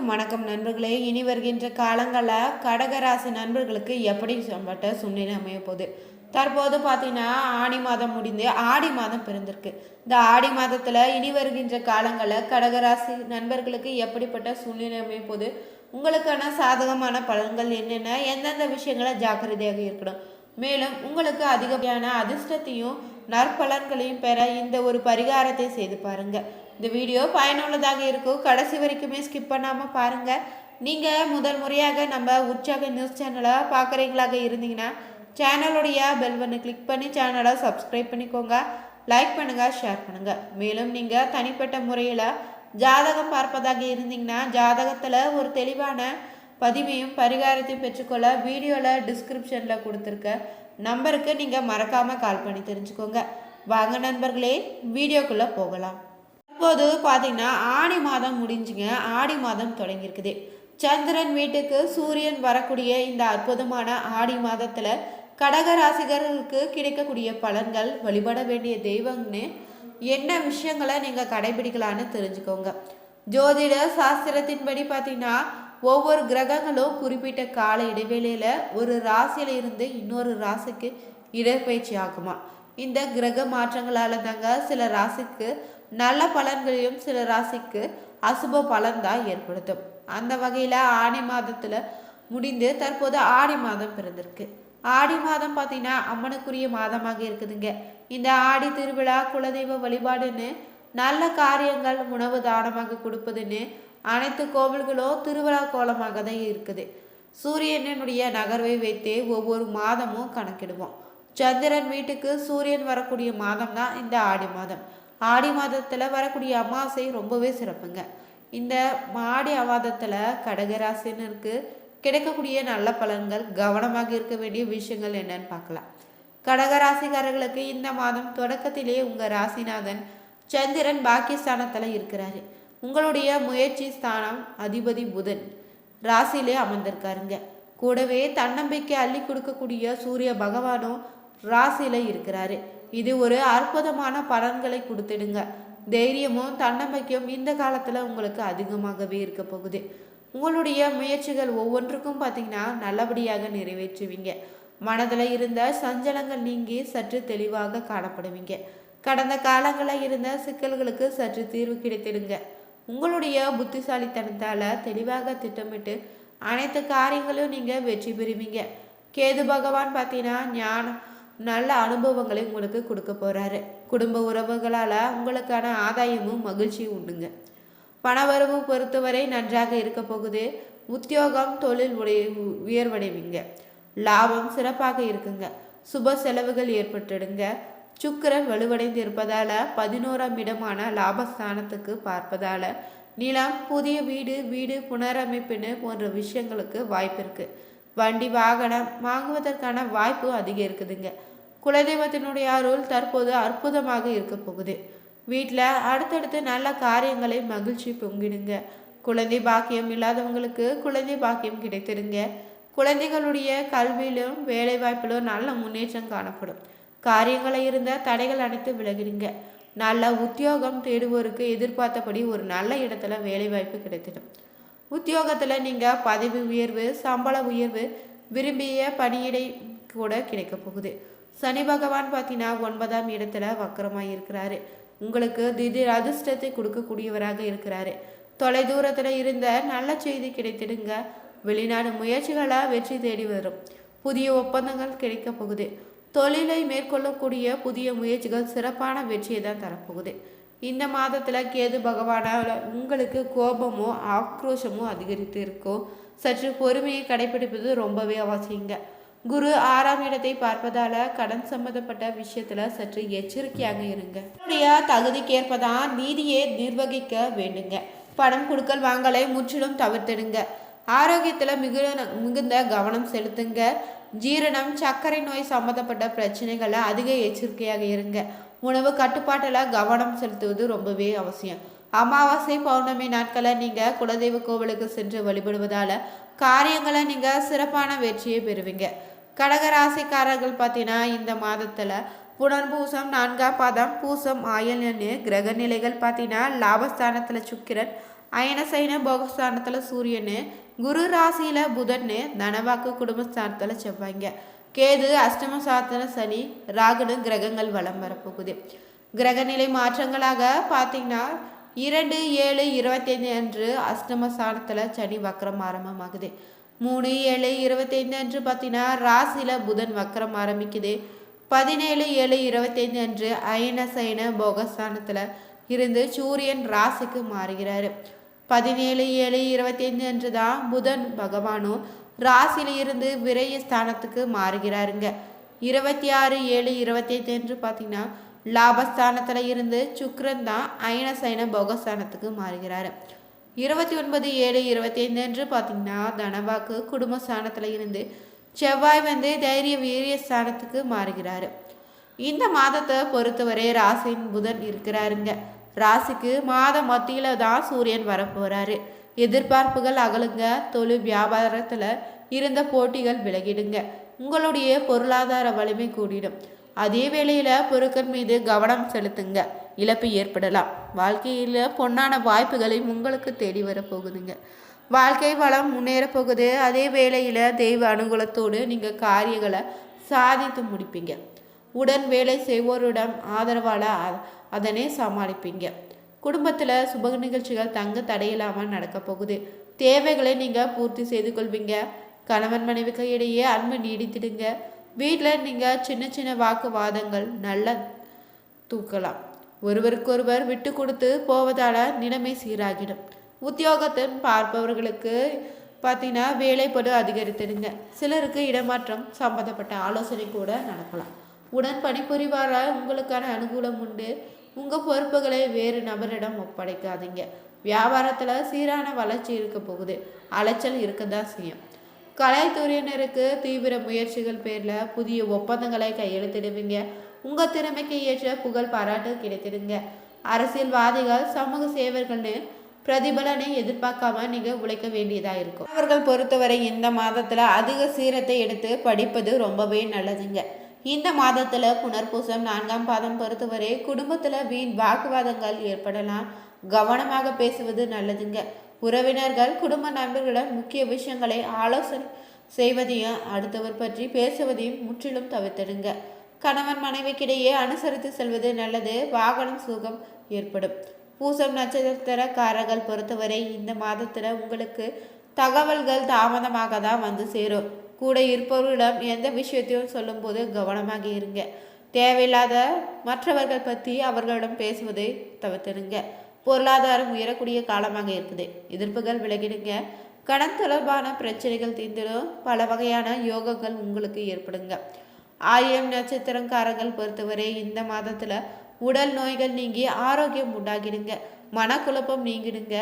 அனைவருக்கும் வணக்கம் நண்பர்களே. இனி வருகின்ற காலங்களில் கடகராசி நண்பர்களுக்கு எப்படி சொல்லப்பட்ட சூழ்நிலை அமைய போகுது? தற்போது பார்த்தீங்கன்னா ஆடி மாதம் முடிந்து ஆடி மாதம் பிறந்திருக்கு. இந்த ஆடி மாதத்தில் இனி வருகின்ற காலங்களில் கடகராசி நண்பர்களுக்கு எப்படிப்பட்ட சூழ்நிலை அமைய போகுது? உங்களுக்கான சாதகமான பலன்கள் என்னென்ன? எந்தெந்த விஷயங்களை ஜாக்கிரதையாக இருக்கணும்? மேலும் உங்களுக்கு அதிகப்படியான அதிர்ஷ்டத்தையும் நற்பலன்களையும் பெற இந்த ஒரு பரிகாரத்தை செய்து பாருங்கள் இந்த வீடியோ பயனுள்ளதாக இருக்கும். கடைசி வரைக்குமே ஸ்கிப் பண்ணாமல் பாருங்கள் நீங்கள் முதல் முறையாக நம்ம உற்சாக நியூஸ் சேனலை பார்க்குறீங்களாக இருந்தீங்கன்னா சேனலுடைய பெல் பண்ணி கிளிக் பண்ணி சேனலை சப்ஸ்கிரைப் பண்ணிக்கோங்க. லைக் பண்ணுங்கள் ஷேர் பண்ணுங்கள் மேலும் நீங்கள் தனிப்பட்ட முறையில் ஜாதகம் பார்ப்பதாக இருந்தீங்கன்னா ஜாதகத்தில் ஒரு தெளிவான பதிவையும் பரிகாரத்தையும் பெற்றுக்கொள்ள வீடியோவில் டிஸ்கிரிப்ஷனில் கொடுத்துருக்க நம்பருக்கு நீங்கள் மறக்காமல் கால் பண்ணி தெரிஞ்சுக்கோங்க. வாங்க நண்பர்களே வீடியோக்குள்ளே போகலாம். இப்போது பார்த்தீங்கன்னா ஆடி மாதம் முடிஞ்சுங்க. ஆடி மாதம் தொடங்கியிருக்குது. சந்திரன் வீட்டுக்கு சூரியன் வரக்கூடிய இந்த அற்புதமான ஆடி மாதத்தில் கடகராசிகர்களுக்கு கிடைக்கக்கூடிய பலன்கள் வழிபட வேண்டிய தெய்வம்னு என்ன விஷயங்களை நீங்கள் கடைபிடிக்கலான்னு தெரிஞ்சுக்கோங்க. ஜோதிட சாஸ்திரத்தின்படி பார்த்தீங்கன்னா ஒவ்வொரு கிரகங்களும் குறிப்பிட்ட கால இடைவேளையில் ஒரு ராசியில இருந்து இன்னொரு ராசிக்கு இடப்பயிற்சி ஆகுமா. இந்த கிரக மாற்றங்களால் தாங்க சில ராசிக்கு நல்ல பலன்களையும் சில ராசிக்கு அசுப பலன் தான் ஏற்படுத்தும். அந்த வகையில் ஆடி மாதத்தில் முடிந்து தற்போது ஆடி மாதம் பிறந்திருக்கு. ஆடி மாதம் பார்த்தீங்கன்னா அம்மனுக்குரிய மாதமாக இருக்குதுங்க. இந்த ஆடி திருவிழா குலதெய்வ வழிபாடுன்னு நல்ல காரியங்கள் உணவு தானமாக கொடுப்பதுன்னு அனைத்து கோவில்களும் திருவிழா கோலமாக தான் இருக்குது. சூரியனுடைய நகர்வை வைத்தே ஒவ்வொரு மாதமும் கணக்கிடுவோம். சந்திரன் வீட்டுக்கு சூரியன் வரக்கூடிய மாதம் தான் இந்த ஆடி மாதம். ஆடி மாதத்தில் வரக்கூடிய அமாவாசை ரொம்பவே சிறப்புங்க. இந்த ஆடி அவாதத்தில் கடகராசினருக்கு கிடைக்கக்கூடிய நல்ல பலன்கள் கவனமாக இருக்க வேண்டிய விஷயங்கள் என்னன்னு பார்க்கலாம். கடகராசிக்காரர்களுக்கு இந்த மாதம் தொடக்கத்திலே உங்கள் ராசிநாதன் சந்திரன் பாக்கியஸ்தானத்தில் இருக்கிறாரு. உங்களுடைய முயற்சி ஸ்தானம் அதிபதி புதன் ராசியிலே அமர்ந்திருக்காருங்க. கூடவே தன்னம்பிக்கை அள்ளி கொடுக்கக்கூடிய சூரிய பகவானும் ராசியில் இருக்கிறாரு. இது ஒரு அற்புதமான பலன்களை கொடுத்துடுங்க. தைரியமும் தன்னம்பிக்கையும் இந்த காலத்தில் உங்களுக்கு அதிகமாகவே இருக்க போகுது. உங்களுடைய முயற்சிகள் ஒவ்வொன்றுக்கும் பார்த்தீங்கன்னா நல்லபடியாக நிறைவேற்றுவீங்க. மனதில் இருந்த சஞ்சலங்கள் நீங்கி சற்று தெளிவாக காணப்படுவீங்க. கடந்த காலங்களில் இருந்த சிக்கல்களுக்கு சற்று தீர்வு கிடைத்திடுங்க. உங்களுடைய புத்திசாலித்தனத்தால் தெளிவாக திட்டமிட்டு அனைத்து காரியங்களையும் நீங்கள் வெற்றி பெறுவீங்க. கேது பகவான் பார்த்தீங்கன்னா ஞானம் நல்ல அனுபவங்களை உங்களுக்கு கொடுக்க போகிறாரு குடும்ப உறவுகளால் உங்களுக்கான ஆதாயமும் மகிழ்ச்சியும் உண்டுங்க. பணவரவு பொறுத்தவரை நன்றாக இருக்க போகுது. உத்தியோகம் தொழில் உடைய உயர்வடைவீங்க. லாபம் சிறப்பாக இருக்குங்க. சுப செலவுகள் ஏற்பட்டுடுங்க. சுக்கரன் வலுவடைந்து இருப்பதால பதினோராம் இடமான லாபஸ்தானத்துக்கு பார்ப்பதால நிலம் புதிய வீடு வீடு புனரமைப்புன்னு போன்ற விஷயங்களுக்கு வாய்ப்பு இருக்குது வண்டி வாகனம் வாங்குவதற்கான வாய்ப்பு அதிகம் இருக்குதுங்க குலதெய்வத்தினுடைய அருள் தற்போது அற்புதமாக இருக்க போகுது. வீட்டில் அடுத்தடுத்து நல்ல காரியங்களை மகிழ்ச்சி பொங்கிடுங்க. குழந்தை பாக்கியம் இல்லாதவங்களுக்கு குழந்தை பாக்கியம் கிடைத்திருங்க. குழந்தைகளுடைய கல்வியிலும் வேலைவாய்ப்பிலும் நல்ல முன்னேற்றம் காணப்படும். காரியங்களை இருந்த தடைகள் அனைத்து விலகிடுங்க. நல்ல உத்தியோகம் தேடுவோருக்கு எதிர்பார்த்தபடி ஒரு நல்ல இடத்துல வேலைவாய்ப்பு கிடைத்திடும். உத்தியோகத்தில் நீங்கள் பதவி உயர்வு சம்பள உயர்வு விரும்பிய பணியிடை கூட கிடைக்க போகுது. சனி பகவான் பார்த்தீங்கன்னா ஒன்பதாம் இடத்துல வக்கரமாக இருக்கிறாரு உங்களுக்கு திடீர் அதிர்ஷ்டத்தை கொடுக்கக்கூடியவராக இருக்கிறாரு. தொலை தூரத்தில் இருந்த நல்ல செய்தி கிடைத்திடுங்க. வெளிநாடு முயற்சிகளாக வெற்றி தேடி வரும். புதிய ஒப்பந்தங்கள் கிடைக்கப் போகுது. தொழிலை மேற்கொள்ளக்கூடிய புதிய முயற்சிகள் சிறப்பான வெற்றியை தான் தரப்போகுது. இந்த மாதத்தில் கேது பகவானால் உங்களுக்கு கோபமோ ஆக்ரோஷமோ அதிகரித்து இருக்கும் சற்று பொறுமையை கடைபிடிப்பது ரொம்பவே அவசியங்க. குரு ஆறாம் இடத்தை பார்ப்பதால கடன் சம்பந்தப்பட்ட விஷயத்துல சற்று எச்சரிக்கையாக இருங்க. உங்களுடைய தகுதிக்கேற்பதான் நீதியை நிர்வகிக்க வேண்டுங்க. பணம் கொடுக்கல் வாங்கலை முற்றிலும் தவிர்த்திடுங்க. ஆரோக்கியத்துல மிகு மிகுந்த கவனம் செலுத்துங்க. ஜீரணம் சர்க்கரை நோய் சம்மந்தப்பட்ட பிரச்சனைகளை அதிக எச்சரிக்கையாக இருங்க. உணவு கட்டுப்பாட்டில் கவனம் செலுத்துவது ரொம்பவே அவசியம். அமாவாசை பௌர்ணமி நாட்களை நீங்கள் குலதெய்வ கோவிலுக்கு சென்று வழிபடுவதால் காரியங்களை நீங்கள் சிறப்பான வெற்றியை பெறுவீங்க. கடகராசிக்காரர்கள் பார்த்தீங்கன்னா இந்த மாதத்தில் புனர்பூசம் நான்காம் பாதம் பூசம் ஆயல்னு கிரக நிலைகள் பார்த்தீங்கன்னா லாபஸ்தானத்தில் சுக்கிரன் அயனசைன போகஸ்தானத்தில் சூரியன் குரு ராசியில் புதன் தனவாக்கு குடும்பஸ்தானத்தில் செவ்வாய்ங்க. கேது அஷ்டம சாத்தன சனி ராகுனு கிரகங்கள் வலம் வரப்போகுது. கிரகநிலை மாற்றங்களாக பார்த்தீங்கன்னா இரண்டு ஏழு இருபத்தைந்து அன்று அஷ்டம சாணத்தில் சனி வக்கரம் ஆரம்பமாகுது. மூணு ஏழு இருபத்தைந்து அன்று பார்த்தீங்கன்னா ராசியில் புதன் வக்கரம் ஆரம்பிக்குது. பதினேழு ஏழு இருபத்தைந்து அன்று அயன சயன போகஸ்தானத்தில் இருந்து சூரியன் ராசிக்கு மாறுகிறாரு. பதினேழு ஏழு இருபத்தைந்து அன்று தான் புதன் பகவானும் ராசியிலிருந்து விரைய ஸ்தானத்துக்கு மாறுகிறாருங்க. இருபத்தி ஆறு ஏழு இருபத்தைந்து அன்று பார்த்தீங்கன்னா லாபஸ்தானத்தில் இருந்து சுக்ரன் தான் அயன சைன போகஸ்தானத்துக்கு மாறுகிறாரு. இருபத்தி ஒன்பது ஏழு இருபத்தி ஐந்து அன்று பார்த்தீங்கன்னா தனவாக்கு குடும்ப ஸ்தானத்தில் இருந்து செவ்வாய் வந்து தைரிய வீரிய ஸ்தானத்துக்கு மாறுகிறாரு. இந்த மாதத்தை பொறுத்தவரை ராசியின் புதன் இருக்கிறாருங்க. ராசிக்கு மாத மத்தியில் தான் சூரியன் வரப்போகிறாரு எதிர்பார்ப்புகள் அகலுங்க. தொழில் வியாபாரத்தில் இருந்த போட்டிகள் விலகிடுங்க. உங்களுடைய பொருளாதார வலிமை கூடிடும். அதே வேளையில் பொருட்கள் மீது கவனம் செலுத்துங்க. இழப்பு ஏற்படலாம். வாழ்க்கையில் பொன்னான வாய்ப்புகளை உங்களுக்கு தேடி வரப்போகுதுங்க வாழ்க்கை வளம் முன்னேற போகுது. அதே வேளையில் தெய்வ அனுகூலத்தோடு நீங்கள் காரியங்களை சாதித்து முடிப்பீங்க. உடன் வேலை செய்வோரிடம் ஆதரவால் அதனை சமாளிப்பீங்க. குடும்பத்தில் சுப நிகழ்ச்சிகள் தங்க தடையில்லாமல் நடக்க போகுது. தேவைகளை நீங்கள் பூர்த்தி செய்து கொள்வீங்க. கணவன் மனைவிக்கு இடையே அன்பு நீடித்திடுங்க. வீட்டில் நீங்கள் சின்ன சின்ன வாக்குவாதங்கள் நல்ல தூக்கலாம். ஒருவருக்கொருவர் விட்டு கொடுத்து போவதால் நிலைமை சீராகிடும். உத்தியோகத்தின் பார்ப்பவர்களுக்கு பார்த்தீங்கன்னா வேலைப்படு அதிகரித்திடுங்க. சிலருக்கு இடமாற்றம் சம்பந்தப்பட்ட ஆலோசனை கூட நடக்கலாம். உடன் பணிபுரிவார உங்களுக்கான அனுகூலம் உண்டு. உங்கள் பொறுப்புகளை வேறு நபரிடம் ஒப்படைக்காதீங்க. வியாபாரத்தில் சீரான வளர்ச்சி இருக்க போகுது. அலைச்சல் இருக்க தான் செய்யும். கலைத்துறையினருக்கு தீவிர முயற்சிகள் பேரில் புதிய ஒப்பந்தங்களை கையெழுத்திடுவீங்க. உங்கள் திறமைக்கு ஏற்ற புகழ் பாராட்டு கிடைத்திடுங்க. அரசியல்வாதிகள் சமூக சேவர்கள்னு பிரதிபலனை எதிர்பார்க்காம நீங்க உழைக்க வேண்டியதாக இருக்கும். அவர்கள் பொறுத்தவரை இந்த மாதத்துல அதிக சீரத்தை எடுத்து படிப்பது ரொம்பவே நல்லதுங்க. இந்த மாதத்துல புனர்பூசம் நான்காம் பாதம் பொறுத்தவரை குடும்பத்துல வீண் வாக்குவாதங்கள் ஏற்படலாம். கவனமாக பேசுவது நல்லதுங்க. உறவினர்கள் குடும்ப நண்பர்களிடம் முக்கிய விஷயங்களை ஆலோசனை செய்வதையும் அடுத்தவர் பற்றி பேசுவதையும் முற்றிலும் தவிர்த்திடுங்க. கணவன் மனைவிக்கிடையே அனுசரித்து செல்வது நல்லது. வாகனம் சுகம் ஏற்படும். பூசம் நட்சத்திரக்காரர்கள் பொறுத்தவரை இந்த மாதத்தில் உங்களுக்கு தகவல்கள் தாமதமாக தான் வந்து சேரும். கூட இருப்பவர்களிடம் எந்த விஷயத்தையும் சொல்லும்போது கவனமாக இருங்க. தேவையில்லாத மற்றவர்கள் பற்றி அவர்களிடம் பேசுவதை தவிர்த்துடுங்க. பொருளாதாரம் உயரக்கூடிய காலமாக இருக்குது. எதிர்ப்புகள் விலகிடுங்க. கடன் தொடர்பான பிரச்சனைகள் தீர்ந்திடும். பல வகையான யோகங்கள் உங்களுக்கு ஏற்படுங்க. ஆயம் நட்சத்திரக்காரங்கள் பொறுத்தவரை இந்த மாதத்தில் உடல் நோய்கள் நீங்கி ஆரோக்கியம் உண்டாகிடுங்க. மனக்குழப்பம் நீங்கிடுங்க.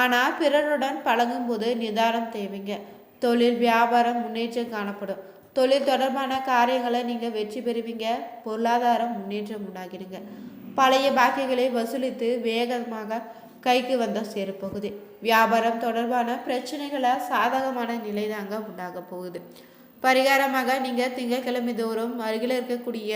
ஆனால் பிறருடன் பழகும்போது நிதானம் தேவைங்க. தொழில் வியாபாரம் முன்னேற்றம் காணப்படும். தொழில் தொடர்பான காரியங்களை நீங்கள் வெற்றி பெறுவீங்க. பொருளாதாரம் முன்னேற்றம் உண்டாகிடுங்க. பழைய பாக்கிகளை வசூலித்து வேகமாக கைக்கு வந்தால் சேரப்போகுது வியாபாரம் தொடர்பான பிரச்சனைகளை சாதகமான நிலை தாங்க உண்டாக போகுது. பரிகாரமாக நீங்கள் திங்கட்கிழமை தோறும் அருகில் இருக்கக்கூடிய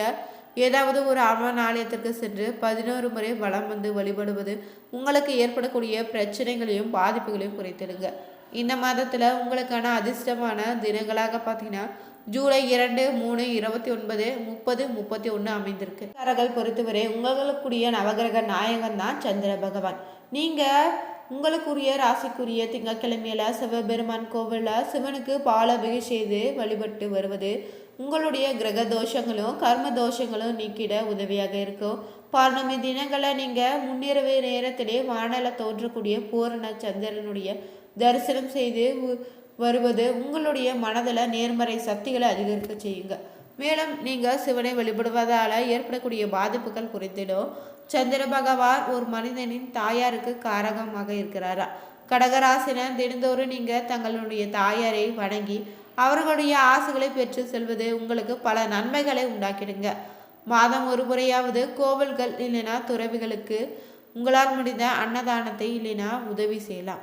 ஏதாவது ஒரு அம்மன் ஆலயத்திற்கு சென்று பதினோரு முறை வளம் வந்து வழிபடுவது உங்களுக்கு ஏற்படக்கூடிய பிரச்சனைகளையும் பாதிப்புகளையும் குறைத்திடுங்க இந்த மாதத்தில் உங்களுக்கான அதிர்ஷ்டமான தினங்களாக பார்த்தீங்கன்னா ஜூலை இரண்டு மூணு இருபத்தி ஒன்பது முப்பது முப்பத்தி ஒன்று அமைந்திருக்கு. பொறுத்தவரை உங்களுக்குரிய நவகிரக நாயகன் தான் சந்திர பகவான். நீங்கள் உங்களுக்குரிய ராசிக்குரிய திங்கக்கிழமையில சிவபெருமான் கோவிலில் சிவனுக்கு பாலபிகை செய்து வழிபட்டு வருவது உங்களுடைய கிரக தோஷங்களும் கர்ம தோஷங்களும் நீக்கிட உதவியாக இருக்கும். பௌர்ணமி தினங்களை நீங்கள் முன்னிரவு நேரத்திலே வானல தோன்றக்கூடிய பூரண சந்திரனுடைய தரிசனம் செய்து வருவது உங்களுடைய மனதில் நேர்மறை சக்திகளை அதிகரிக்க செய்யுங்க. மேலும் நீங்கள் சிவனை வழிபடுவதால் ஏற்படக்கூடிய பாதிப்புகள் குறித்திடும் சந்திர பகவான் ஒரு மனிதனின் தாயாருக்கு காரகமாக இருக்கிறாரா? கடகராசினர் தினந்தோறும் நீங்கள் தங்களுடைய தாயாரை வணங்கி அவர்களுடைய ஆசைகளை பெற்று செல்வது உங்களுக்கு பல நன்மைகளை உண்டாக்கிடுங்க. மாதம் ஒரு முறையாவது கோவில்கள் இல்லைனா துறவிகளுக்கு உங்களால் முடிந்த அன்னதானத்தை இல்லைனா உதவி செய்யலாம்.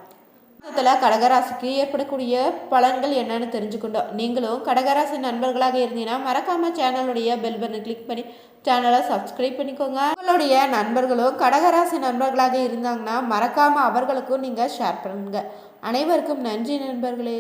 மாதத்தில் கடகராசிக்கு ஏற்படக்கூடிய பலன்கள் என்னன்னு தெரிஞ்சுக்கொண்டோம். நீங்களும் கடகராசி நண்பர்களாக இருந்தீங்கன்னா மறக்காம சேனலுடைய பெல் பட்டனை கிளிக் பண்ணி சேனலை சப்ஸ்கிரைப் பண்ணிக்கோங்க. உங்களுடைய நண்பர்களும் கடகராசி நண்பர்களாக இருந்தாங்கன்னா மறக்காமல் அவர்களுக்கும் நீங்கள் ஷேர் பண்ணுங்கள் அனைவருக்கும் நன்றி நண்பர்களே.